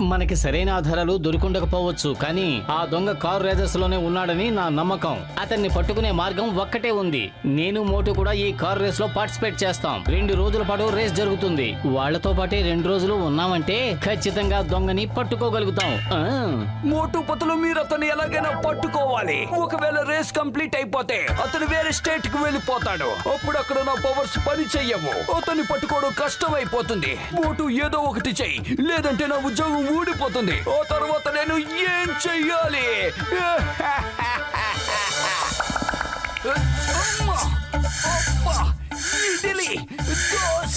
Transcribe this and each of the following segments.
మనకి సరైన ఆధారాలు దొరికుండకపోవచ్చు కానీ ఆ దొంగ కారు రేజర్స్లోనే ఉన్నాడని నా నమ్మకం. అతన్ని పట్టుకునే మార్గం ఒక్కటే ఉంది. నేను మోటు కూడా ఈ కార్ రేస్లో పార్టిసిపేట్ చేస్తాం. రెండు రోజుల పాటు రేస్ జరుగుతుంది. వాళ్ళతో పాటే రెండు రోజులు ఉన్నామంటే ఖచ్చితంగా దొంగని పట్టుకోగలుగుతాం. మోటు పతులు మీరు అతను ఎలాగైనా పట్టుకోవాలి. ఒకవేళ రేస్ కంప్లీట్ అయిపోతే అతను వేరే స్టేట్కి వెళ్ళిపోతాడు. అప్పుడు అక్కడ నా పవర్స్ పని చెయ్యవు. అతన్ని పట్టుకోవడం కష్టం అయిపోతుంది మోటు ఏదో ఒకటి చెయ్యి. లేదంటే నా ఉద్యోగం ఊడిపోతుంది. ఓ తర్వాత నేను ఏం చెయ్యాలి? అమ్మా! ఇడ్లీ దోశ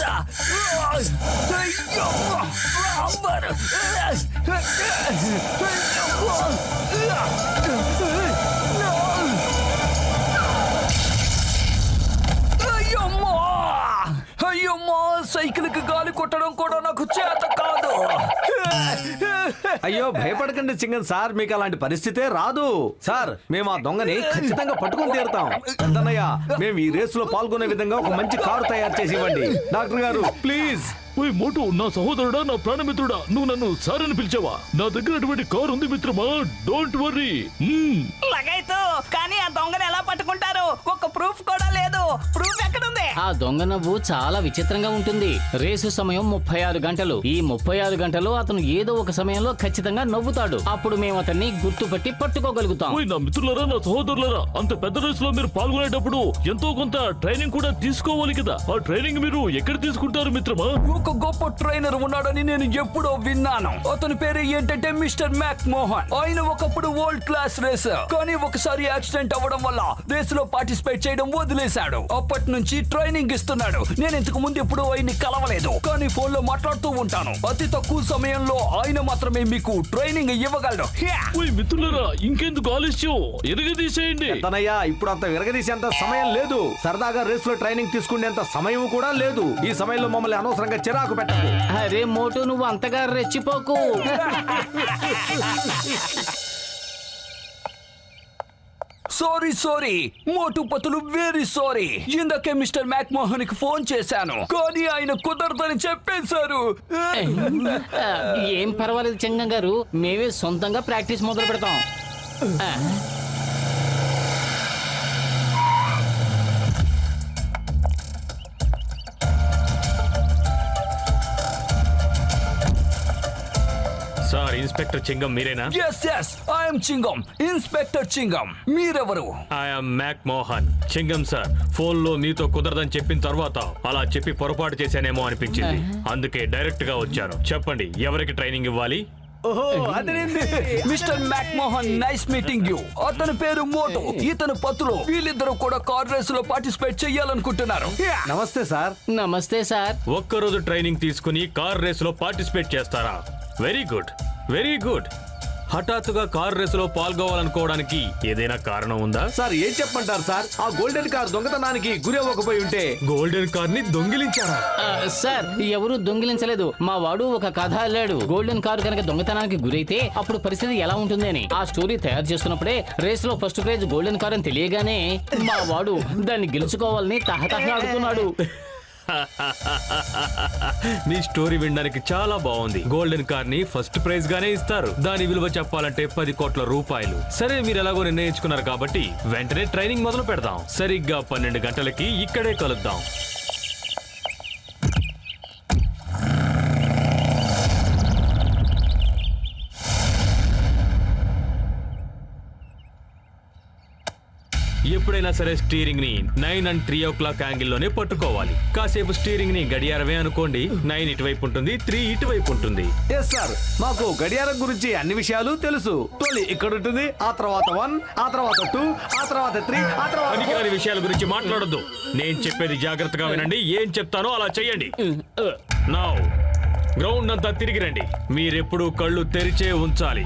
సాంబార్! సైకిల్కి గాలి కొట్టడం కూడా నాకు చేత అయ్యో భయపడకండి చింగన్ సార్ మీకు అలాంటి పరిస్థితే రాదు. సార్ మేము ఆ దొంగని ఖచ్చితంగా పట్టుకొని తీరుతాం. పెద్దన్నయ్య మేము ఈ రేసులో పాల్గొనే విధంగా ఒక మంచి కారు తయారు చేసి ఇవ్వండి. డాక్టర్ గారు ప్లీజ్. ఓయ్ మోటు నా సహోదరుడా నా ప్రాణమిత్రుడా నువ్వు నన్ను సార్ అని పిలిచావా? నా దగ్గర అటువంటి కారు ఉంది మిత్రమా డోంట్ వర్రీ లగైతు కానీ ఆ దొంగని ఎలా పట్టుకుంటారు? ఆ దొంగ నవ్వు చాలా విచిత్రంగా ఉంటుంది. రేసు సమయం ముప్పై ఆరు గంటలు. ఈ ముప్పై ఆరు గంటలు అతను ఏదో ఒక సమయంలో ఖచ్చితంగా నవ్వుతాడు. అప్పుడు మేము అతన్ని గుర్తుపట్టి పట్టుకోగలుగుతాం. ఓయ్ నా మిత్రులారా నా సహోదరులారా అంత పెద్ద రేసులో మీరు పాల్గొనేటప్పుడు ఎంతో కొంత ట్రైనింగ్ కూడా తీసుకోవాలి కదా. ఆ ట్రైనింగ్ మీరు ఎక్కడ తీసుకుంటారు మిత్రమా? ఒక గొప్ప ట్రైనర్ ఉన్నాడని నేను ఎప్పుడో విన్నాను. అతని పేరు ఏంటంటే మిస్టర్ మ్యాక్ మోహన్ ఆయన ఒకప్పుడు వరల్డ్ క్లాస్ రేసర్ కానీ ఒకసారి యాక్సిడెంట్ అవ్వడం వల్ల రేస్లో పార్టిసిపేట్ చేయడం వదిలేశాడు. అప్పటి నుంచి ట్రైనింగ్ ఇస్తున్నాడు. నేను ఇంతకు ముందు ఎప్పుడు ఆయన్ని కలవలేదు. కానీ ఫోన్లో మాట్లాడుతూ ఉంటాను. అతి తక్కువ సమయంలో ఆయన మాత్రమే మీకు ట్రైనింగ్ ఇవ్వగలడు! ఓయ్ మిత్రులారా ఇంకెందుకు ఆలస్యం? ఎరగదీసేయండి. పెద్దనయ్య ఇప్పుడు అంత విరగదీసేంత సమయం లేదు. సరదాగా రేసులో ట్రైనింగ్ తీసుకునేంత సమయం కూడా లేదు. ఈ సమయంలో మమ్మల్ని అనవసరంగా చిరాకు పెట్టకు. అరే మోటు నువ్వు అంతగా రెచ్చిపోకు. Sorry sorry Motu Patlu very sorry ఇందాకే మిస్టర్ మ్యాక్ మోహన్కి ఫోన్ చేశాను. కానీ ఆయన కుదరదని చెప్పేశారు. ఏం పర్వాలేదు చెంగం గారు. మేమే సొంతంగా ప్రాక్టీస్ మొదలు పెడతాం ఇన్స్పెక్టర్ చింగం మీరేనా? Yes yes I'm Chingam inspector Chingam మీరెవరు? ఐఎమ్ మ్యాక్ మోహన్ చింగం సార్ ఫోన్లో మీతో కుదరదని చెప్పిన తర్వాత అలా చెప్పి పొరపాటు చేశానేమో అనిపించింది. అందుకే డైరెక్ట్గా వచ్చాను. చెప్పండి ఎవరికి ట్రైనింగ్ ఇవ్వాలి? ఓహో mister Mac Mohan nice meeting you అతని పేరు మోటు ఇతను పతులు. వీళ్ళిద్దరూ కూడా కార్ రేస్లో పార్టిసిపేట్ చెయ్యాలనుకుంటున్నారు Yeah. నమస్తే సార్. నమస్తే సార్. ఒక్కరోజు ట్రైనింగ్ తీసుకుని కార్ రేస్లో పార్టిసిపేట్ చేస్తారా? Very good very good. హఠాత్తుగా కార్ రేస్లో పాల్గొవాలనుకోవడానికి ఏదైనా కారణం ఉందా? సార్ ఏం చెప్పంటారు సార్? ఆ గోల్డెన్ కార్ దొంగతనానికి గురి అవ్వకపోయి ఉంటే? గోల్డెన్ కార్ని దొంగిలించారా సార్ ఎవరు దొంగిలించలేదు. మా వాడు ఒక కథ అల్లాడు. గోల్డెన్ కారు కనుక దొంగతనానికి గురైతే అప్పుడు పరిస్థితి ఎలా ఉంటుంది అని. ఆ స్టోరీ తయారు చేస్తున్నప్పుడే రేస్లో ఫస్ట్ ప్రైజ్ గోల్డెన్ కార్ అని తెలియగానే మా వాడు దాన్ని గెలుచుకోవాలని తహతహలాడుతున్నాడు మీ స్టోరీ వినడానికి చాలా బాగుంది. గోల్డెన్ కార్ని ఫస్ట్ ప్రైజ్ గానే ఇస్తారు. దాని విలువ చెప్పాలంటే పది కోట్ల రూపాయలు. సరే మీరు ఎలాగో నిర్ణయించుకున్నారు కాబట్టి వెంటనే ట్రైనింగ్ మొదలు పెడదాం. సరిగ్గా పన్నెండు గంటలకి ఇక్కడే కలుద్దాం. ఎప్పుడైనా సరే స్టీరింగ్ని nine and three o'clock యాంగిల్లోనే పట్టుకోవాలి. కాసేపు స్టీరింగ్ని గడియారమే అనుకోండి నైన్ ఇటువైపు ఉంటుంది త్రీ ఇటువైపు ఉంటుంది. ఎస్ సార్ మాకు గడియారం గురించి అన్ని విషయాలు తెలుసు. తొలి ఇక్కడ ఉంటుంది ఆ తర్వాత వన్ ఆ తర్వాత టూ ఆ తర్వాత త్రీ ఆ తర్వాత four. పనికిరాని విషయాల గురించి మాట్లాడొద్దు. నేను చెప్పేది జాగ్రత్తగా వినండి ఏం చెప్తానో అలా చెయ్యండి. నా గ్రౌండ్ అంతా తిరిగి రండి. మీరెప్పుడు కళ్ళు తెరిచే ఉంచాలి.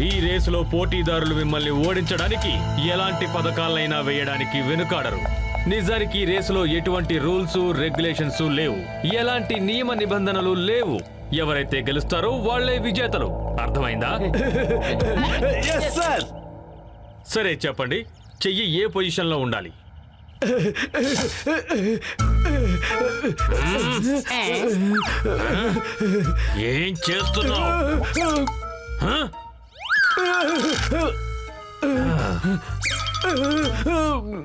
ఈ రేసులో పోటీదారులు మిమ్మల్ని ఓడించడానికి ఎలాంటి పథకాలైనా వేయడానికి వెనుకాడరు. నిజానికి ఈ రేసులో ఎటువంటి రూల్స్ రెగ్యులేషన్స్ లేవు. ఎలాంటి నియమ నిబంధనలు లేవు. ఎవరైతే గెలుస్తారో వాళ్ళే విజేతలు. అర్థమైందా? ఎస్ సార్ సరే చెప్పండి. చెయ్యి ఏ పొజిషన్లో ఉండాలి? ఏం చేస్తున్నావు? హ?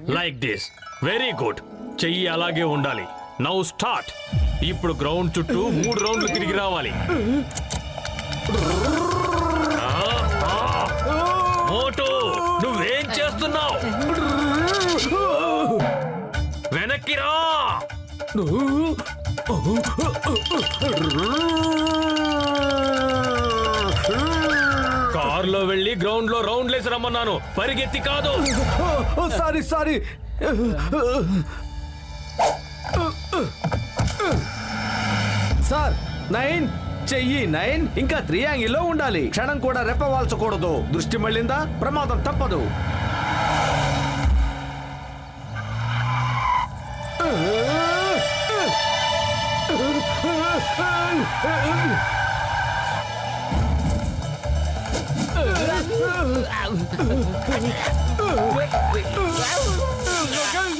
లైక్ దిస్ వెరీ గుడ్ చెయ్యి అలాగే ఉండాలి. నౌ స్టార్ట్ ఇప్పుడు గ్రౌండ్ చుట్టూ మూడు రౌండ్లు తిరిగి రావాలి. మోటు నువ్వేం చేస్తున్నావు? వెనక్కి రా. వెళ్ళి గ్రౌండ్లో రౌండ్ లేసి రమ్మన్నాను. పరిగెత్తి కాదు. Sorry sorry. Sir nine. చెయ్యి నైన్. ఇంకా త్రీ యాంగిల్లో ఉండాలి. క్షణం కూడా రెప్పవాల్చకూడదు. దృష్టి మళ్ళిందా? ప్రమాదం తప్పదు.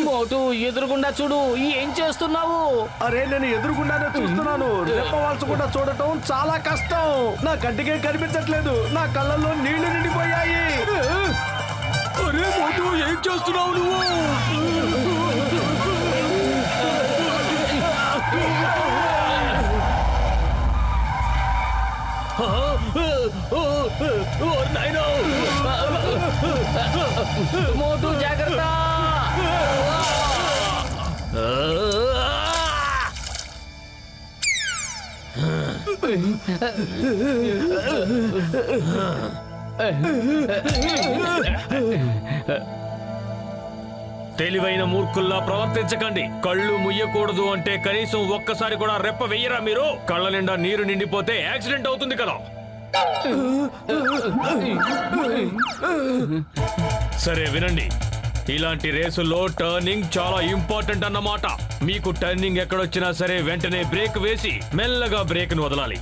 మోటు ఎదురుగుండా చూడు ఏం చేస్తున్నావు? అరే నేను ఎదురుకుండానే చూస్తున్నాను. రెప్పవాల్చకుండా చూడటం చాలా కష్టం. నా కంటికే కనిపించట్లేదు. నా కళ్ళల్లో నీళ్ళు నిండిపోయాయి. అరే మోటు ఏం చేస్తున్నావు నువ్వు? నాయనా మోటు జాగ్రత్త! తెలివైన మూర్ఖుల్లా ప్రవర్తించకండి. కళ్ళు ముయ్యకూడదు అంటే కనీసం ఒక్కసారి కూడా రెప్ప వెయ్యరా మీరు? కళ్ళ నిండా నీరు నిండిపోతే యాక్సిడెంట్ అవుతుంది కదా. సరే వినండి. ఇలాంటి రేసుల్లో టర్నింగ్ చాలా ఇంపార్టెంట్ అన్నమాట. మీకు టర్నింగ్ ఎక్కడొచ్చినా సరే వెంటనే బ్రేక్ వేసి మెల్లగా బ్రేక్ను వదలాలి.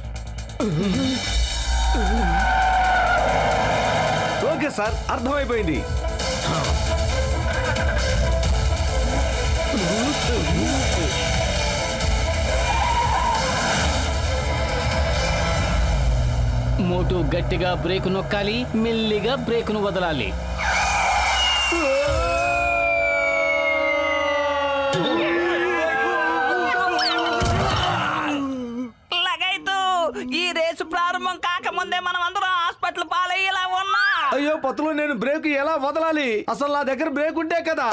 ఓకే సార్ అర్థమైపోయింది. మోటు గట్టిగా బ్రేక్ నొక్కాలి మెల్లిగా బ్రేకును వదలాలి. లగైతు ఈ రేసు ప్రారంభం కాకముందే మనం అందరం హాస్పిటల్ పాలయ్యేలా ఉన్నా. అయ్యో పత్తులు నేను బ్రేక్ ఎలా వదలాలి? అసలు నా దగ్గర బ్రేక్ ఉంటే కదా.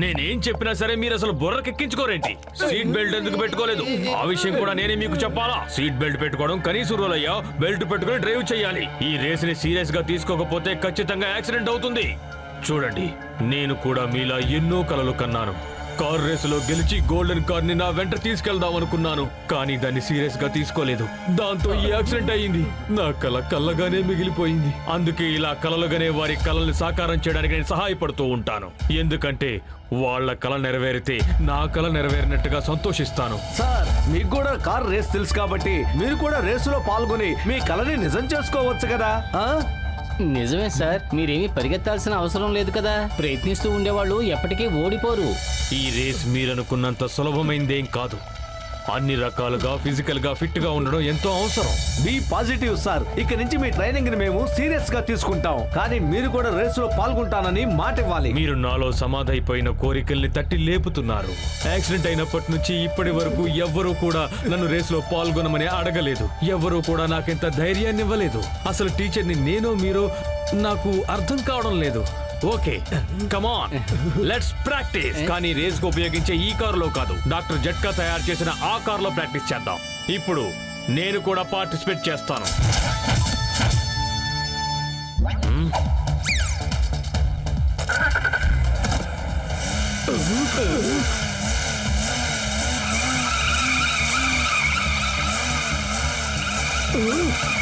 నేనేం చెప్పినా సరే మీరు అసలు బుర్రకెక్కించుకోరేంటి? సీట్ బెల్ట్ ఎందుకు పెట్టుకోలేదు? ఆ విషయం కూడా నేనే మీకు చెప్పాలా? సీట్ బెల్ట్ పెట్టుకోవడం కనీసం రూల్ అయ్యా. బెల్ట్ పెట్టుకుని డ్రైవ్ చేయాలి. ఈ రేస్ని సీరియస్గా తీసుకోకపోతే ఖచ్చితంగా యాక్సిడెంట్ అవుతుంది. చూడండి నేను కూడా మీలా ఎన్నో కలలు కన్నాను. కార్ రేసులో గెలిచి గోల్డెన్ కార్ని నా వెంట తీసుకెళ్దాం అనుకున్నాను కానీ దాన్ని సీరియస్గా తీసుకోలేదు. దాంతో ఈ యాక్సిడెంట్ అయ్యింది. నా కల కళ్ళగానే మిగిలిపోయింది. అందుకే ఇలా కలలుగానే వారి కలల్ని సాకారం చేయడానికి నేను సహాయపడుతూ ఉంటాను. ఎందుకంటే వాళ్ళ కళ నెరవేరితే నా కళ నెరవేరినట్టుగా సంతోషిస్తాను. సార్ మీకు కూడా కార్ రేస్ తెలుసు కాబట్టి మీరు కూడా రేసులో పాల్గొని మీ కళని నిజం చేసుకోవచ్చు కదా? నిజమే సార్ మీరేమీ పరిగెత్తాల్సిన అవసరం లేదు కదా. ప్రయత్నిస్తూ ఉండేవాళ్ళు ఎప్పటికీ ఓడిపోరు. ఈ రేస్ మీరనుకున్నంత సులభమైందేం కాదు. అన్ని రకాలుగా ఫిజికల్గా ఫిట్గా ఉండడం ఎంతో అవసరం. Be positive sir. ఇక నుంచి మీ ట్రైనింగ్ని మేము సీరియస్గా తీసుకుంటాం. కానీ మీరు కూడా రేసులో పాల్గొంటానని మాట ఇవ్వాలి మీరు నాలో సమాధైపోయిన కోరికల్ని తట్టి లేపుతున్నారు. యాక్సిడెంట్ అయినప్పటి నుంచి ఇప్పటి వరకు ఎవ్వరూ కూడా నన్ను రేసులో పాల్గొనమని అడగలేదు. ఎవ్వరూ కూడా నాకింత ధైర్యాన్ని ఇవ్వలేదు అసలు టీచర్ని నేను మీరు నాకు అర్థం కావడం లేదు. ఓకే కమాన్ లెట్స్ ప్రాక్టీస్ కానీ రేస్కు ఉపయోగించే ఈ కారులో కాదు. డాక్టర్ జట్కా తయారు చేసిన ఆ కారులో ప్రాక్టీస్ చేద్దాం. ఇప్పుడు నేను కూడా పార్టిసిపేట్ చేస్తాను. Ooh.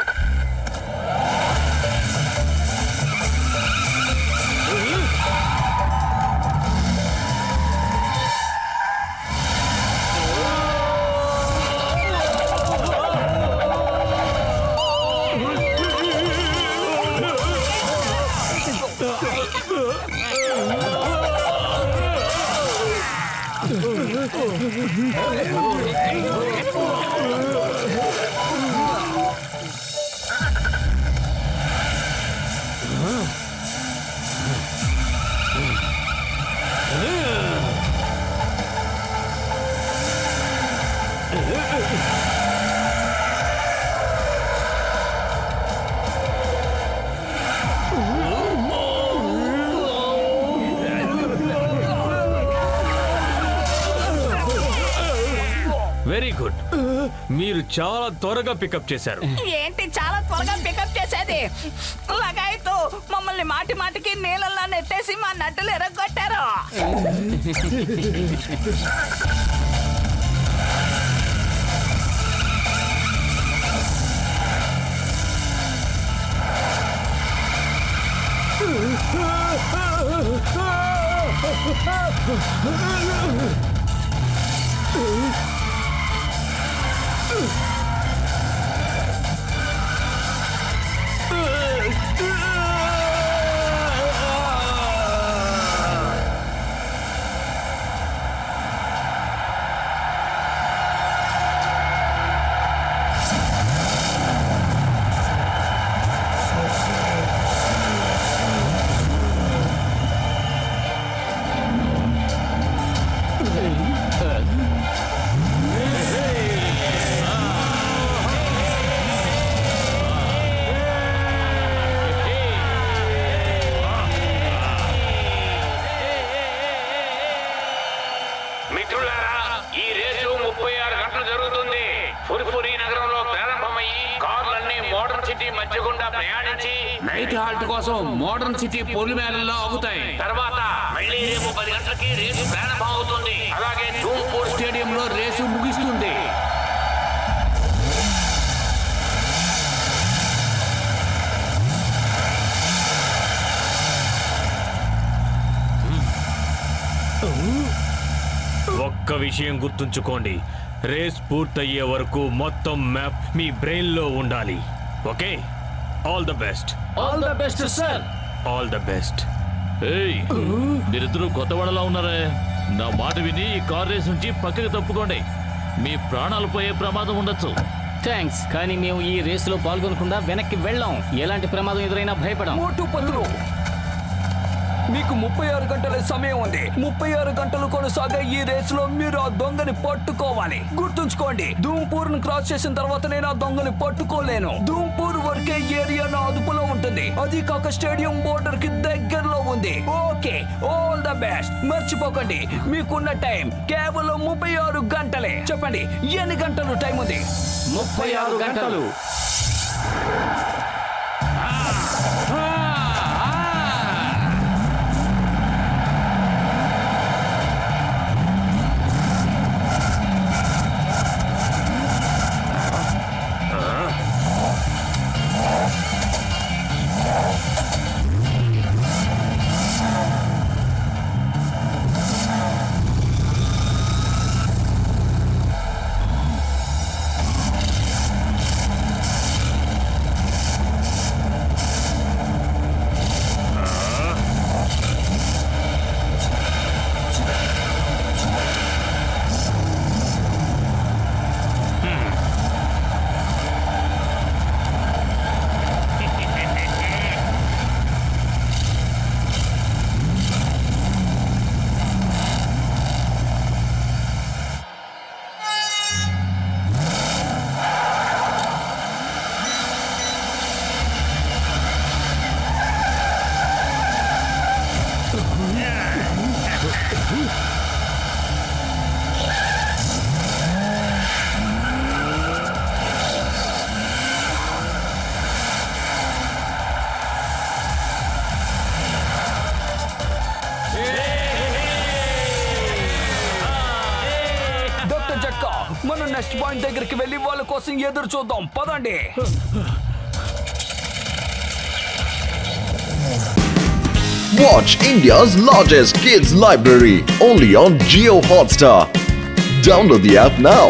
Very good. మీరు చాలా త్వరగా పికప్ చేశారు. ఏంటి చాలా త్వరగా పికప్ చేసేది? లగాయతు మమ్మల్ని మాటి మాటికి నీళ్ళల్లో నెట్టేసి మా నట్టులు ఎరగొట్టారు. మిత్రులారా మోడర్న్ సిటీ పొలిమేరల్లో ఆగుతాయి. తర్వాత మళ్ళీ రేపు పది గంటలకి రేసు ప్రారంభం అవుతుంది. అలాగే స్టేడియంలో రేసు ముగిస్తుంది. ఒక్క విషయం గుర్తుంచుకోండి. రేస్ పూర్తయ్యే వరకు మొత్తం మ్యాప్ మీ బ్రెయిన్లో ఉండాలి. Okay? All the best all the best sir all the best. ఏయ్ మీరిద్దరూ కొత్త వాళ్ళలా ఉన్నారే. నా మాట విని ఈ కార్ రేస్ నుంచి పక్కకి తప్పుకోండి. మీ ప్రాణాలు పోయే ప్రమాదం ఉండొచ్చు. థ్యాంక్స్ కానీ మేము ఈ రేసులో పాల్గొనకుండా వెనక్కి వెళ్ళాం. ఎలాంటి ప్రమాదం ఎదురైనా భయపడం. మోటు పత్రులు మీకు ముప్పై ఆరు గంటల సమయం ఉంది. ముప్పై ఆరు గంటలు కొనసాగే ఈ రేసులో మీరు ఆ దొంగని పట్టుకోవాలి. గుర్తుంచుకోండి ధూంపూర్ను క్రాస్ చేసిన తర్వాత నేను ఆ దొంగని పట్టుకోలేను. ధూంపూర్ వరకే ఏరియా నా అదుపులో ఉంటుంది. అది కాక స్టేడియం బోర్డర్కి దగ్గరలో ఉంది. Okay all the best. మర్చిపోకండి మీకున్న టైం కేవలం ముప్పై ఆరు గంటలే. చెప్పండి ఎన్ని గంటలు టైం ఉంది? ముప్పై ఆరు గంటలు. మనం పాయింట్ దగ్గరికి వెళ్ళి వాళ్ళ కోసం ఎదురు చూద్దాం పదండి Watch India's largest kids library only on Geo Hotstar. Download the app now.